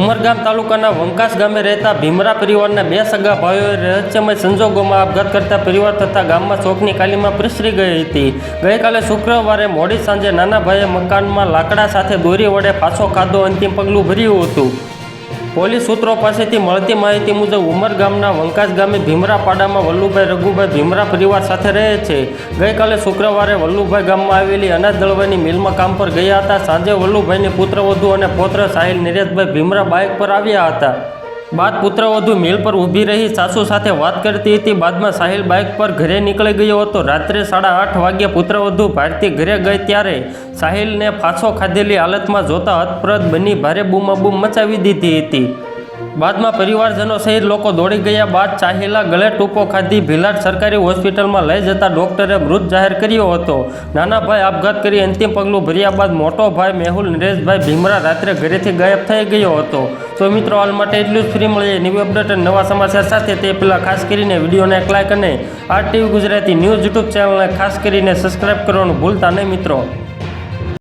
ઉમરગામ તાલુકાના વંકાસ ગામે રહેતા ભીમરા પરિવારના બે સગા ભાઈઓએ રહસ્યમય સંજોગોમાં આપઘાત કરતા પરિવાર તથા ગામમાં શોકની કાલીમાં પ્રસરી ગઈ હતી. ગઈકાલે શુક્રવારે મોડી સાંજે નાના ભાઈએ મકાનમાં લાકડા સાથે દોરી વડે પાછો ખાધો અંતિમ પગલું ભર્યું હતું. પોલીસ સૂત્રો પાસેથી મળતી માહિતી મુજબ ઉમર ગામના વંકાસ ગામે ભીમરા પાડામાં વલ્લુભાઈ રઘુભાઈ ભીમરા પરિવાર સાથે રહે છે. ગઈકાલે શુક્રવારે વલ્લુભાઈ ગામમાં આવેલી અનાજ દળવાની મિલમાં કામ પર ગયા હતા. સાંજે વલ્લુભાઈની પુત્રવધુ અને પૌત્ર સાહિલ નિરેશભાઈ ભીમરા બાઇક પર આવ્યા હતા. બાદ પુત્રવધુ મિલ પર ઊભી રહી સાસુ સાથે વાત કરતી હતી. બાદમાં સાહિલ બાઇક પર ઘરે નીકળી ગયો હતો. રાત્રે સાડા આઠ વાગ્યે પુત્રવધુ ભારતી ઘરે ગઈ ત્યારે સાહિલને ફાંસો ખાધેલી હાલતમાં જોતા હતપ્રદ બની ભારે બૂમાબૂમ મચાવી દીધી હતી. બાદમાં પરિવારજનો સહિત લોકો દોડી ગયા બાદ ચાહેલા ગળે ટૂંકો ખાધી ભીલાડ સરકારી હોસ્પિટલમાં લઈ જતા ડોક્ટરે મૃત જાહેર કર્યો હતો. નાના ભાઈ આપઘાત કરી અંતિમ પગલું ભર્યા બાદ મોટો ભાઈ મેહુલ નરેશભાઈ ભીમરા રાત્રે ઘરેથી ગાયબ થઈ ગયો હતો. તો મિત્રો, હાલ માટે એટલું જ ફ્રી મળીએ. ન્યૂ અપડેટ અને નવા સમાચાર સાથે તે પહેલાં ખાસ કરીને વિડીયોને એક લાઇક અને R TV Gujarati news YouTube ચેનલને ખાસ કરીને સબસ્ક્રાઈબ કરવાનું ભૂલતા નહીં મિત્રો.